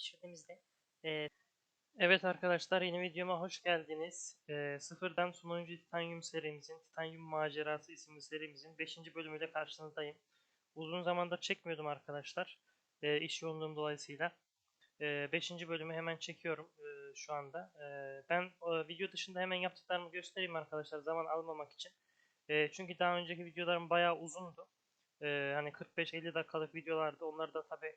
pişirdiğimizde e, Evet arkadaşlar yeni videoma hoş geldiniz. E, sıfırdan sonuncu Titanium serimizin Titanium Macerası isimli serimizin 5. bölümüyle karşınızdayım. Uzun zamandır çekmiyordum arkadaşlar. E, iş yoğunluğum dolayısıyla. 5. bölümü hemen çekiyorum e, şu anda. E, ben e, video dışında hemen yaptıklarımı göstereyim arkadaşlar zaman almamak için. E, çünkü daha önceki videolarım bayağı uzundu. E, hani 45-50 dakikalık videolardı. Onlar da tabi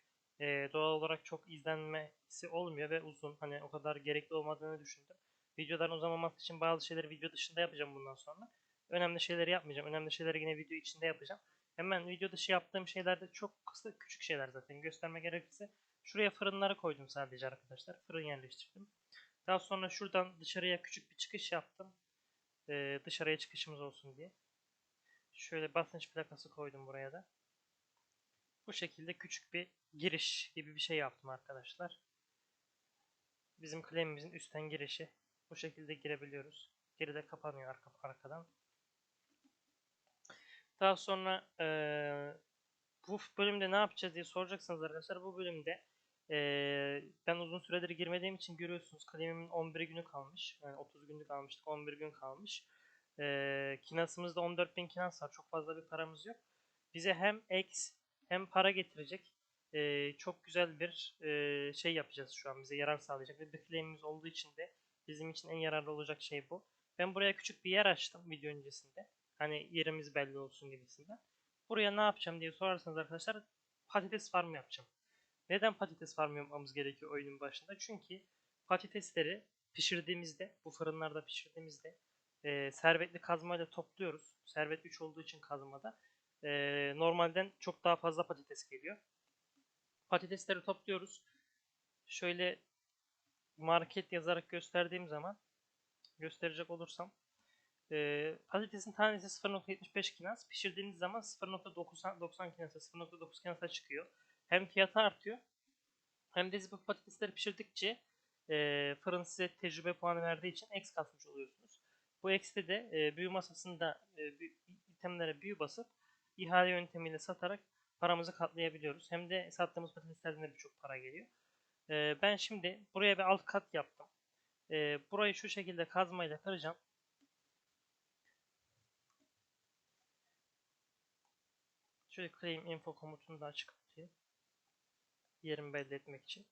doğal olarak çok izlenmesi olmuyor ve uzun. Hani o kadar gerekli olmadığını düşündüm. Videoların uzamaması için bazı şeyleri video dışında yapacağım bundan sonra. Önemli şeyleri yapmayacağım. Önemli şeyleri yine video içinde yapacağım. Hemen video dışı yaptığım şeyler de çok kısa küçük şeyler zaten. Gösterme gerekirse şuraya fırınları koydum sadece arkadaşlar. Fırın yerleştirdim. Daha sonra şuradan dışarıya küçük bir çıkış yaptım. Ee, dışarıya çıkışımız olsun diye. Şöyle basınç plakası koydum buraya da. Bu şekilde küçük bir giriş gibi bir şey yaptım arkadaşlar. Bizim claim'imizin üstten girişi. Bu şekilde girebiliyoruz. Geride kapanıyor arka, arkadan. Daha sonra ee, bu bölümde ne yapacağız diye soracaksınız arkadaşlar. Bu bölümde ee, ben uzun süredir girmediğim için görüyorsunuz claim'imin 11 günü kalmış. Yani 30 günlük almıştık 11 gün kalmış. Ee, kinasımızda 14.000 kinas var. Çok fazla bir paramız yok. Bize hem X hem para getirecek e, çok güzel bir e, şey yapacağız şu an bize yarar sağlayacak ve bir claim'imiz olduğu için de bizim için en yararlı olacak şey bu. Ben buraya küçük bir yer açtım video öncesinde. Hani yerimiz belli olsun gibisinden. Buraya ne yapacağım diye sorarsanız arkadaşlar patates farmı yapacağım. Neden patates farmı yapmamız gerekiyor oyunun başında? Çünkü patatesleri pişirdiğimizde, bu fırınlarda pişirdiğimizde e, servetli kazmayla topluyoruz. Servet 3 olduğu için kazmada. E, normalden çok daha fazla patates geliyor. Patatesleri topluyoruz. Şöyle market yazarak gösterdiğim zaman gösterecek olursam e, patatesin tanesi 0.75 kinas. Pişirdiğiniz zaman 0.90 kinasa 0.9 kinasa çıkıyor. Hem fiyatı artıyor hem de siz bu patatesleri pişirdikçe e, fırın size tecrübe puanı verdiği için X kasmış oluyorsunuz. Bu X'te de e, büyü masasında e, büyü, itemlere büyü basıp ihale yöntemiyle satarak paramızı katlayabiliyoruz. Hem de sattığımız patateslerden de birçok para geliyor. E, ben şimdi buraya bir alt kat yaptım. E, burayı şu şekilde kazmayla kıracağım. Şöyle claim info komutunu da açık. Yerimi belli etmek için.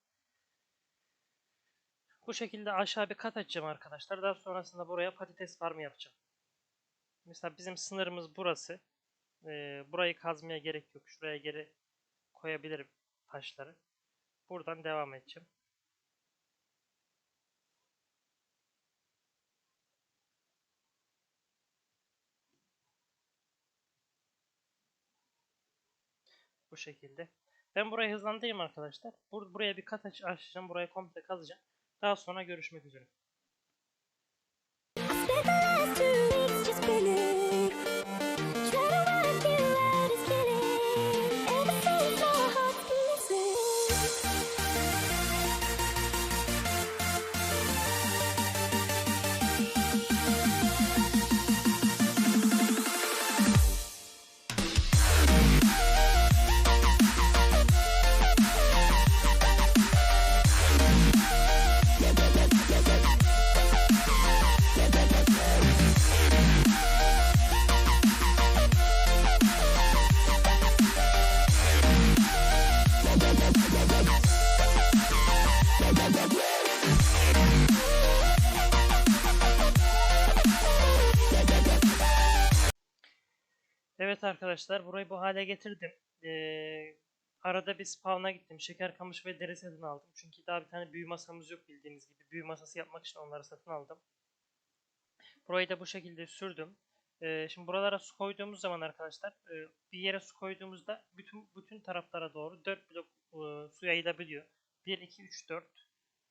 Bu şekilde aşağı bir kat açacağım arkadaşlar. Daha sonrasında buraya patates farmı yapacağım. Mesela bizim sınırımız burası. Ee, burayı kazmaya gerek yok. Şuraya geri koyabilirim taşları. Buradan devam edeceğim. Bu şekilde. Ben burayı hızlandırayım arkadaşlar. Bur buraya bir kat aç açacağım. Burayı komple kazacağım. Daha sonra görüşmek üzere. Evet arkadaşlar burayı bu hale getirdim. Ee, arada bir spawn'a gittim. Şeker kamış ve deri satın aldım. Çünkü daha bir tane büyü masamız yok bildiğiniz gibi. Büyü masası yapmak için onları satın aldım. Burayı da bu şekilde sürdüm. Ee, şimdi buralara su koyduğumuz zaman arkadaşlar e, bir yere su koyduğumuzda bütün bütün taraflara doğru 4 blok e, su yayılabiliyor. 1 2 3 4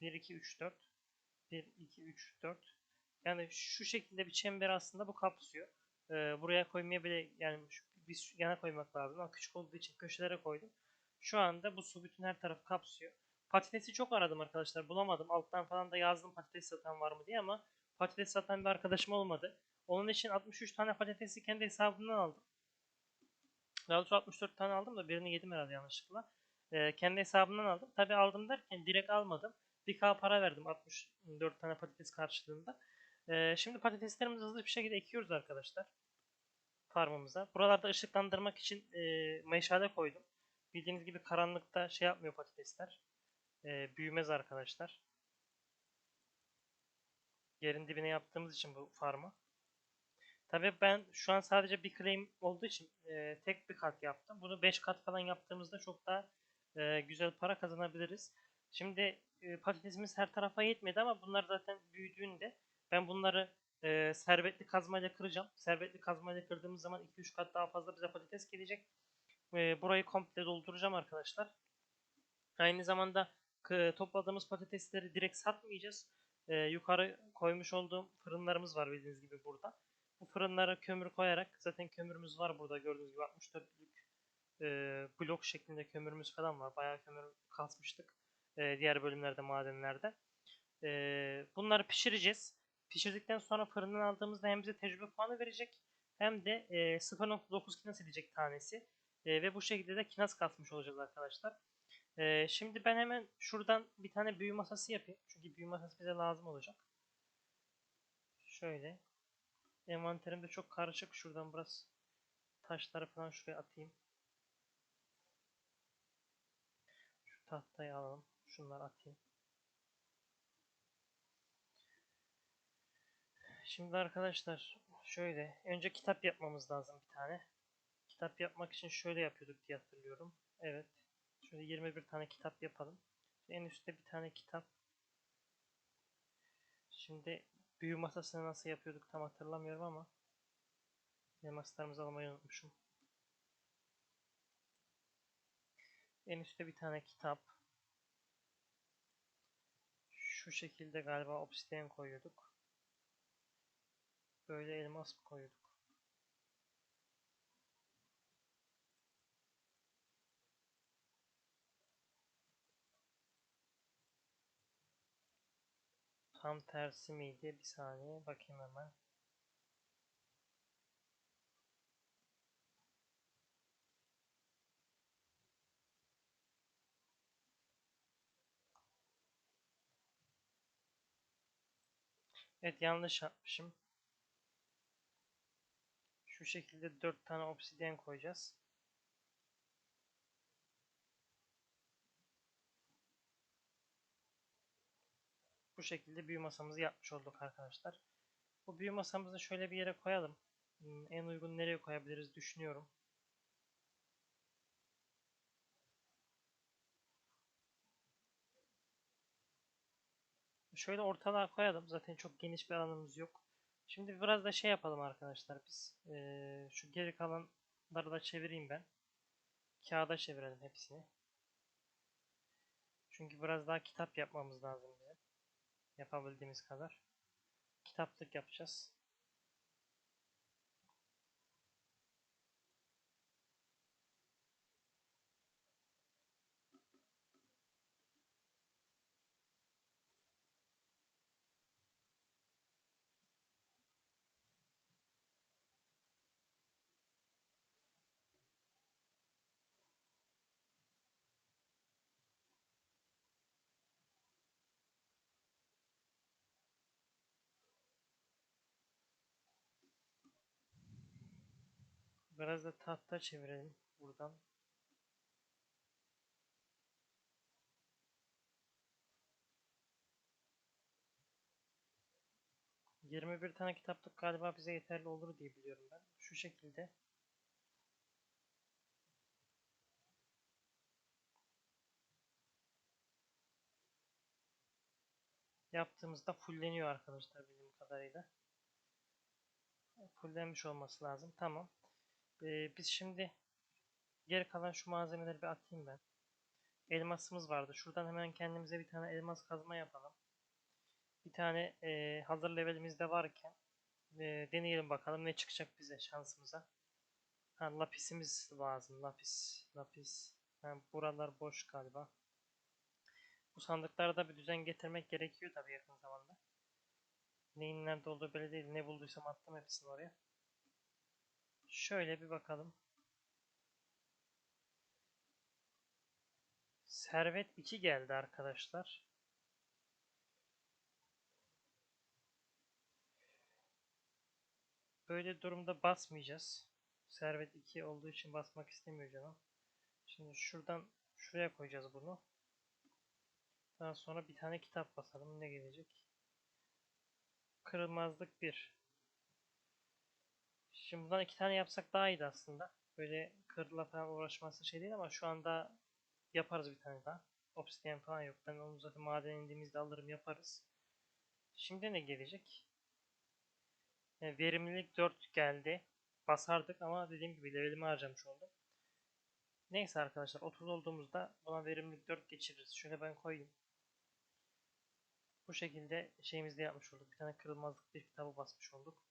1 2 3 4 1 2 3 4 yani şu şekilde bir çember aslında bu kapsıyor. Ee, buraya koymaya bile yani şu, biz yana koymak lazım ama küçük olduğu için köşelere koydum. Şu anda bu su bütün her tarafı kapsıyor. Patatesi çok aradım arkadaşlar bulamadım. Alttan falan da yazdım patates satan var mı diye ama patates satan bir arkadaşım olmadı. Onun için 63 tane patatesi kendi hesabımdan aldım. Daha doğrusu 64 tane aldım da birini yedim herhalde yanlışlıkla. Ee, kendi hesabımdan aldım. Tabi aldım derken direkt almadım. 1K para verdim 64 tane patates karşılığında. Ee, şimdi patateslerimizi hızlı bir şekilde ekiyoruz arkadaşlar. Farmımıza. Buralarda ışıklandırmak için e, meşale koydum. Bildiğiniz gibi karanlıkta şey yapmıyor patatesler. E, büyümez arkadaşlar. Yerin dibine yaptığımız için bu farmı. Tabii ben şu an sadece bir claim olduğu için e, tek bir kat yaptım. Bunu 5 kat falan yaptığımızda çok daha e, güzel para kazanabiliriz. Şimdi e, patatesimiz her tarafa yetmedi ama bunlar zaten büyüdüğünde ben bunları e, servetli kazmayla kıracağım. Servetli kazmayla kırdığımız zaman 2-3 kat daha fazla bize patates gelecek. E, burayı komple dolduracağım arkadaşlar. Aynı zamanda topladığımız patatesleri direkt satmayacağız. E, yukarı koymuş olduğum fırınlarımız var bildiğiniz gibi burada. Bu fırınlara kömür koyarak zaten kömürümüz var burada gördüğünüz gibi 64'lük e, blok şeklinde kömürümüz falan var. Bayağı kömür kasmıştık e, diğer bölümlerde madenlerde. E, bunları pişireceğiz. Pişirdikten sonra fırından aldığımızda hem bize tecrübe puanı verecek hem de e, 0.9 kinas edecek tanesi. E, ve bu şekilde de kinas kasmış olacağız arkadaşlar. E, şimdi ben hemen şuradan bir tane büyü masası yapayım. Çünkü büyü masası bize lazım olacak. Şöyle. Envanterim de çok karışık. Şuradan biraz taşları falan şuraya atayım. Şu tahtayı alalım. Şunları atayım. Şimdi arkadaşlar şöyle önce kitap yapmamız lazım bir tane. Kitap yapmak için şöyle yapıyorduk diye hatırlıyorum. Evet. Şöyle 21 tane kitap yapalım. En üstte bir tane kitap. Şimdi büyü masasını nasıl yapıyorduk tam hatırlamıyorum ama elmaslarımızı almayı unutmuşum. En üstte bir tane kitap. Şu şekilde galiba obsidian koyuyorduk. Böyle elmas mı koyuyorduk? Tam tersi miydi? Bir saniye bakayım hemen. Evet yanlış yapmışım. Şu şekilde 4 tane obsidyen koyacağız. Bu şekilde büyü masamızı yapmış olduk arkadaşlar. Bu büyü masamızı şöyle bir yere koyalım. Hmm, En uygun nereye koyabiliriz düşünüyorum. Şöyle ortalığa koyalım. Zaten çok geniş bir alanımız yok. Şimdi biraz da şey yapalım arkadaşlar biz. Ee, şu geri kalanları da çevireyim ben. Kağıda çevirelim hepsini. Çünkü biraz daha kitap yapmamız lazım bize. Yapabildiğimiz kadar. Kitaplık yapacağız. Biraz da tahta çevirelim buradan. Yirmi bir tane kitaplık galiba bize yeterli olur diye biliyorum ben. Şu şekilde. Yaptığımızda fulleniyor arkadaşlar bildiğim kadarıyla. Fullenmiş olması lazım. Tamam. Ee, biz şimdi geri kalan şu malzemeleri bir atayım ben. Elmasımız vardı. Şuradan hemen kendimize bir tane elmas kazma yapalım. Bir tane e, hazır levelimizde varken e, deneyelim bakalım ne çıkacak bize şansımıza. Ha, lapisimiz lazım. Lapis. Lapis. Ha, buralar boş galiba. Bu sandıklarda bir düzen getirmek gerekiyor tabii yakın zamanda. Neyin nerede olduğu belli değil. Ne bulduysam attım hepsini oraya. Şöyle bir bakalım. Servet 2 geldi arkadaşlar. Böyle durumda basmayacağız. Servet 2 olduğu için basmak istemiyor canım. Şimdi şuradan şuraya koyacağız bunu. Daha sonra bir tane kitap basalım. Ne gelecek? Kırılmazlık 1. Şimdi bundan iki tane yapsak daha iyiydi aslında. Böyle kırla falan uğraşması şey değil ama şu anda yaparız bir tane daha. Obsidian falan yok. Ben onu zaten maden indiğimizde alırım yaparız. Şimdi ne gelecek? E, verimlilik 4 geldi. Basardık ama dediğim gibi levelimi harcamış oldum. Neyse arkadaşlar 30 olduğumuzda buna verimlilik 4 geçiririz. Şöyle ben koyayım. Bu şekilde şeyimizde yapmış olduk. Bir tane kırılmazlık bir kitabı basmış olduk.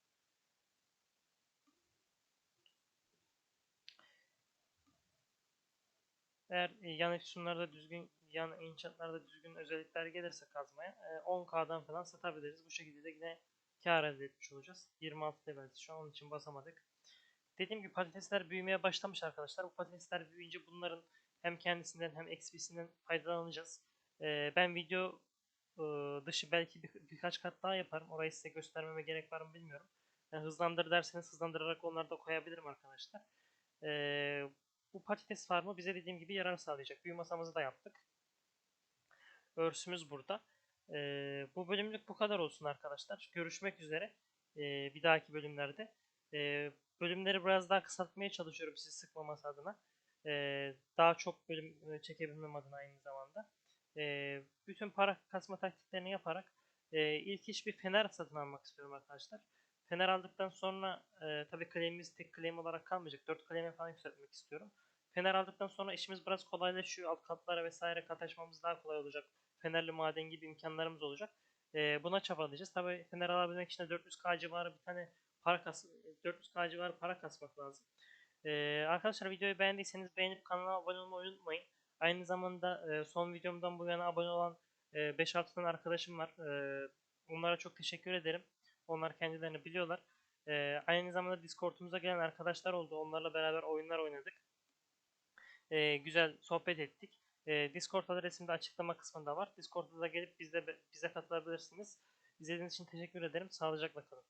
Eğer e, yan ekstrumlarda düzgün, yan enchantlarda düzgün özellikler gelirse kazmaya e, 10k'dan falan satabiliriz. Bu şekilde de yine kar elde etmiş olacağız. 26 leveliz şu an onun için basamadık. Dediğim gibi patatesler büyümeye başlamış arkadaşlar. Bu patatesler büyüyünce bunların hem kendisinden hem XP'sinden faydalanacağız. E, ben video e, dışı belki bir, birkaç kat daha yaparım. Orayı size göstermeme gerek var mı bilmiyorum. Yani hızlandır derseniz hızlandırarak onları da koyabilirim arkadaşlar. E, bu patates farmı bize dediğim gibi yarar sağlayacak. Büyü masamızı da yaptık. Örsümüz burada. Ee, bu bölümlük bu kadar olsun arkadaşlar. Görüşmek üzere ee, bir dahaki bölümlerde. Ee, bölümleri biraz daha kısaltmaya çalışıyorum sizi sıkmaması adına. Ee, daha çok bölüm çekebilmem adına aynı zamanda. Ee, bütün para kasma taktiklerini yaparak e, ilk iş bir fener satın almak istiyorum arkadaşlar. Fener aldıktan sonra e, tabii claim'imiz tek claim olarak kalmayacak. 4 claim'e falan yükseltmek istiyorum. Fener aldıktan sonra işimiz biraz kolaylaşıyor. Alt katlara vesaire kat açmamız daha kolay olacak. Fenerli maden gibi imkanlarımız olacak. E, buna çabalayacağız. Tabii fener alabilmek için de 400k civarı bir tane para kas 400k civarı para kasmak lazım. E, arkadaşlar videoyu beğendiyseniz beğenip kanala abone olmayı unutmayın. Aynı zamanda e, son videomdan bu yana abone olan e, 5-6 tane arkadaşım var. E, onlara çok teşekkür ederim. Onlar kendilerini biliyorlar. Ee, aynı zamanda Discord'umuza gelen arkadaşlar oldu. Onlarla beraber oyunlar oynadık. Ee, güzel sohbet ettik. Ee, Discord adresim de açıklama kısmında var. Discord'da da gelip bizde bize katılabilirsiniz. İzlediğiniz için teşekkür ederim. Sağlıcakla kalın.